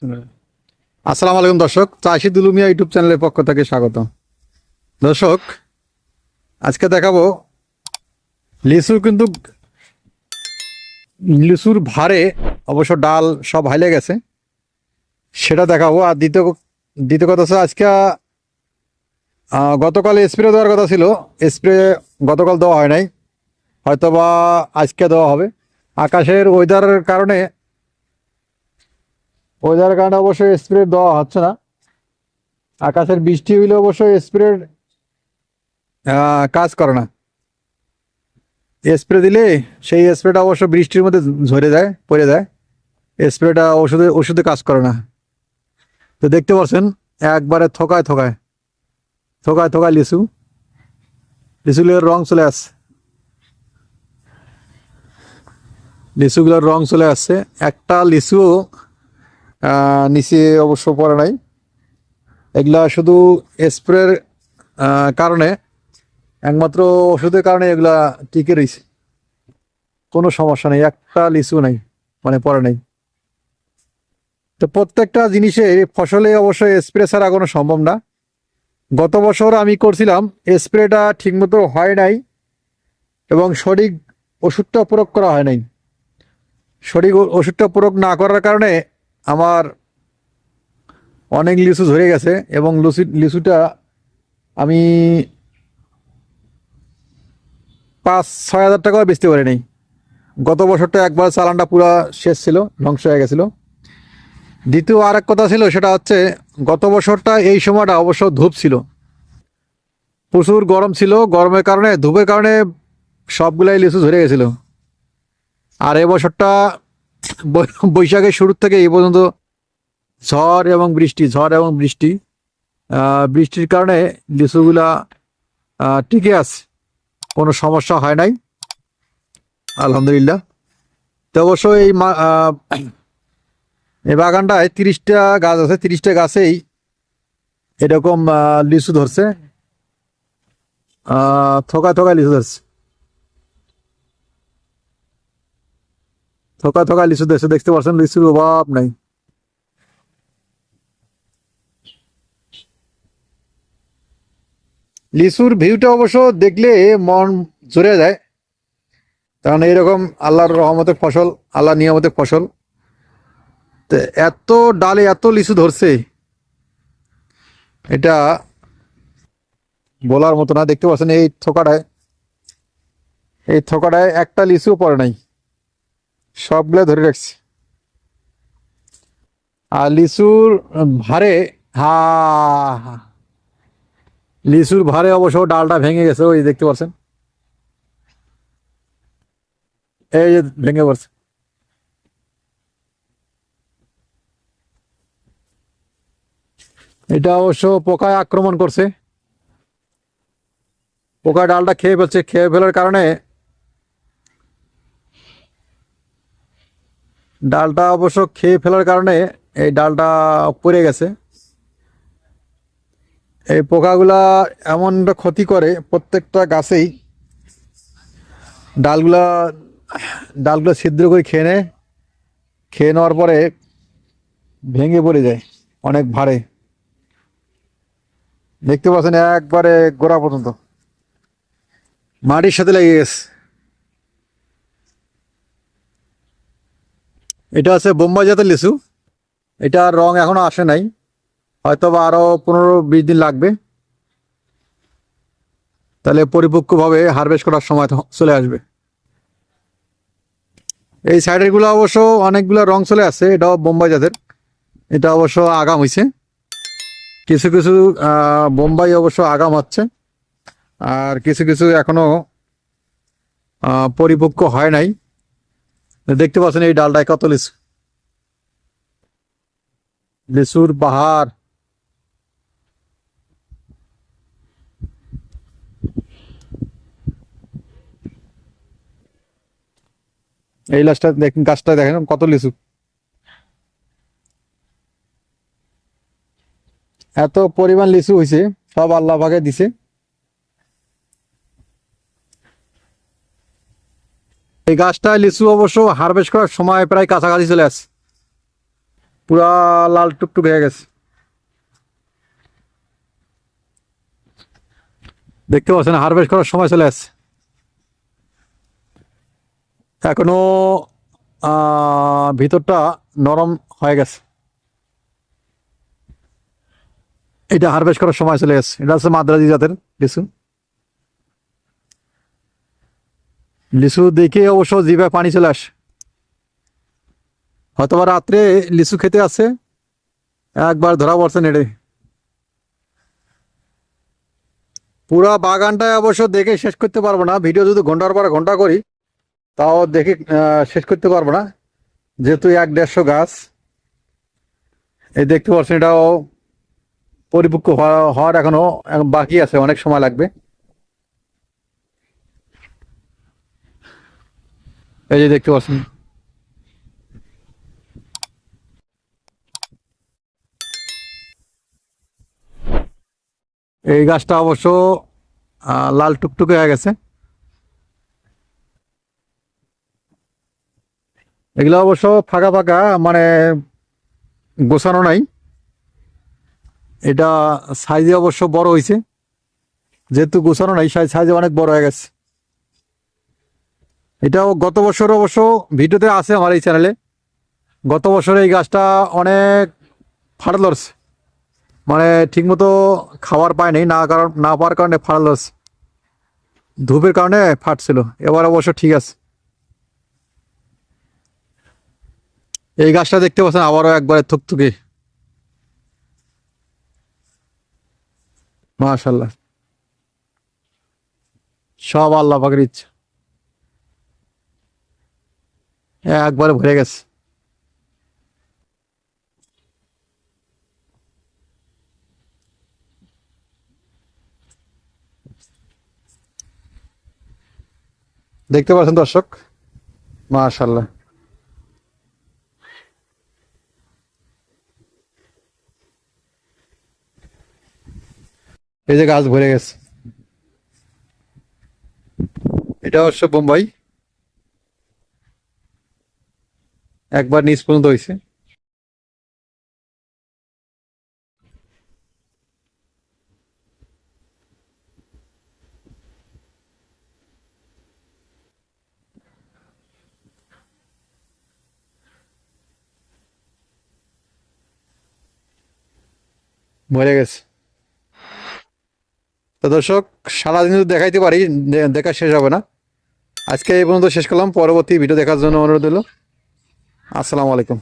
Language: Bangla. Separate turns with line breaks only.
আসসালামু আলাইকুম, দর্শক। চাষি দুলুমিয়া ইউটিউব চ্যানেলের পক্ষ থেকে স্বাগত দর্শক, আজকে দেখাবো লিচু কিন্তু লিচুর ভারে অবশ্য ডাল সব হাইলে গেছে। সেটা দেখাবো। আর দ্বিতীয় দ্বিতীয় কথা হচ্ছে আজকে গতকাল স্প্রে দেওয়ার কথা ছিল। স্প্রে গতকাল দেওয়া হয় নাই। হয়তো বা আজকে দেওয়া হবে। আকাশের ওয়েদারের কারণে ওয়েদারের কারণে অবশ্যই স্প্রে দেওয়া হচ্ছে না। আকাশের বৃষ্টি হইলে অবশ্যই স্প্রে কাজ করে না। স্প্রে দিলে সেই স্প্রেটা অবশ্য বৃষ্টির মধ্যে ঝরে যায়, পড়ে যায়। স্প্রেটা ওষুধে ওষুধে কাজ করে না। তো দেখতে পাচ্ছেন, একবারে থকায় থকায় থকায় থকায় লিচু। লিচুগুলোর রং চলে আসছে। লিচুগুলোর রং চলে আসছে। একটা লিচুও নিচে অবশ্য পড়ে নাই। এগুলা শুধু স্প্রের কারণে, একমাত্র ওষুধের কারণে এগুলা টিকে রয়েছে। কোনো সমস্যা নেই, একটা লিচু নাই মানে পড়ে নাই। তো প্রত্যেকটা জিনিসে ফসলে অবশ্যই স্প্রে ছাড়া কোনো সম্ভব না। গত বছর আমি করছিলাম, স্প্রেটা ঠিকমতো হয় নাই এবং সঠিক ওষুধটা প্রয়োগ করা হয় নাই। সঠিক ওষুধটা প্রয়োগ না করার কারণে আমার অনেক লিচু ঝরে গেছে এবং লিচু লিচুটা আমি পাঁচ, ছয় হাজার টাকাও বেচতে পারি নাই গত বছরটা একবার চালানটা পুরো শেষ ছিল, ধ্বংস হয়ে গেছিল। দ্বিতীয় আর এক কথা ছিল, সেটা হচ্ছে গত বছরটা এই সময়টা অবশ্য ধূপ ছিল। প্রচুর গরম ছিল, গরমের কারণে, ধূপের কারণে সবগুলাই লিচু ঝরে গেছিল। আর এবছরটা বৈশাখের শুরুর থেকে এই পর্যন্ত ঝড় এবং বৃষ্টি, ঝড় এবং বৃষ্টি বৃষ্টির কারণে লিচুগুলা টিকে আছে। কোনো সমস্যা হয় নাই। আলহামদুলিল্লাহ। তো অবশ্য এই এই বাগানটায় তিরিশটা গাছ আছে, তিরিশটা গাছেই এরকম লিচু ধরছে। থোকা থোকা লিচু ধরছে। থোকা থোকা লিচু ধরছে দেখতে পাচ্ছেন লিচুর অভাব নাই। লিচুর ভিউটা অবশ্য দেখলে মন জুড়ে যায়, কারণ এইরকম আল্লাহর রহমতের ফসল আল্লাহ নিয়ামতের ফসল। তো এত ডালে এত লিচু ধরছে, এটা বলার মতো না, দেখতে পাচ্ছেন এই থোকাটায়। এই থোকাটায় একটা লিচুও পড়ে নাই। সবগুলো ধরে রাখছি। আর লিচুর ভারে, হা লিচুর ভারে অবশ্য ডালটা ভেঙে গেছে, ওই দেখতে পাচ্ছেন এই যে ভেঙে পড়ছে। এটা অবশ্য পোকায় আক্রমণ করছে। পোকা ডালটা খেয়ে ফেলছে, খেয়ে ফেলার কারণে ডালটা অবশ্য খেয়ে ফেলার কারণে এই ডালটা পড়ে গেছে। এই পোকাগুলা এমন ক্ষতি করে প্রত্যেকটা গাছেই। ডালগুলা, ডালগুলো ছিদ্র করে খেয়ে নেয়। খেয়ে নেওয়ার পরে ভেঙে পড়ে যায়, অনেক ভারে। দেখতে পাচ্ছেন একবারে গোড়া পর্যন্ত। মাটির সাথে লেগে গেছে। এটা আছে বোম্বাই জাতের লিচু। এটার রং এখনও আসে নাই। হয়তো বা আরও পনেরো বিশ দিন লাগবে। তাহলে পরিপক্কভাবে হারভেস্ট করার সময় চলে আসবে। এই সাইডেরগুলো অবশ্য অনেকগুলো রং চলে আসছে এটাও বোম্বাই জাতের। এটা অবশ্য আগাম হয়েছে কিছু কিছু বোম্বাই অবশ্য আগাম হচ্ছে। আর কিছু কিছু এখনও আহ, পরিপক্ক হয় নাই। দেখতে পাচ্ছেন এই ডালটায় কত লিচু? লিচুর পাহাড় এই লাস্টটা দেখেন, গাছটা দেখেন, কত লিচু? এত পরিমাণ লিচু হয়েছে, সব আল্লাহ ভাগে দিছে। এই গাছটা লিচু অবশ্য হারভেস্ট করার সময় প্রায় কাছাকাছি চলে আসছে। পুরা লাল টুকটুক হয়ে গেছে। দেখতে পাচ্ছেন হারভেস্ট করার সময় চলে আসছে। এখনও ভিতরটা নরম হয়ে গেছে। এটা হারভেস্ট করার সময় চলে গেছে এটা হচ্ছে মাদ্রাজি জাতের লিচু। লিচু দেখে অবশ্য জিভায় পানি চলে আসে। হয়তো বা রাত্রে লিচু খেতে আছে একবার ধরা পড়ছে নেড়ে। পুরা বাগানটায় অবশ্য দেখে শেষ করতে পারব না। ভিডিও যদি ঘণ্টার পর ঘণ্টা করি, তাও দেখে শেষ করতে পারব না। যেহেতু এক দেড়শো গাছ, এই দেখতে পাচ্ছেন এটাও পরিপক্ক হওয়া- হওয়ার এখনও বাকি আছে, অনেক সময় লাগবে। এই যে দেখতে পাচ্ছেন। এই গাছটা অবশ্য লাল টুকটুকে হয়ে গেছে। এগুলো অবশ্য ফাঁকা ফাঁকা মানে গোছানো নাই। এটা সাইজে অবশ্য বড় হয়েছে। যেহেতু গোছানো নাই সাইজ অনেক বড় হয়ে গেছে। এটাও গত বছর অবশ্য ভিডিওতে আছে আমার এই চ্যানেলে গত বছর এই গাছটা অনেক ফাটল ধরছে। মানে ঠিকমতো খাবার পায়নি না কারণ, না পাওয়ার কারণে ফাটল ধরছে। ধূপের কারণে ফাটছিল, এবার অবশ্য ঠিক আছে। এই গাছটা দেখতে পাচ্ছেন, আবারও একবারে থুকথুকে। মাশাল্লাহ সব আল্লাহ পাকের ইচ্ছা। একবারে ভরে গেছে। দেখতে পাচ্ছেন দর্শক? মাশাল্লাহ এই যে গাছ ভরে গেছে। এটা অবশ্য বোম্বাই। একবার নিচ পর্যন্ত হয়েছে মরে গেছে। তো দর্শক, সারাদিন যদি দেখাইতে পারি দেখা শেষ হবে না। আজকে এই পর্যন্ত শেষ করলাম। পরবর্তী ভিডিও দেখার জন্য অনুরোধ হলো আসসালামু আলাইকুম।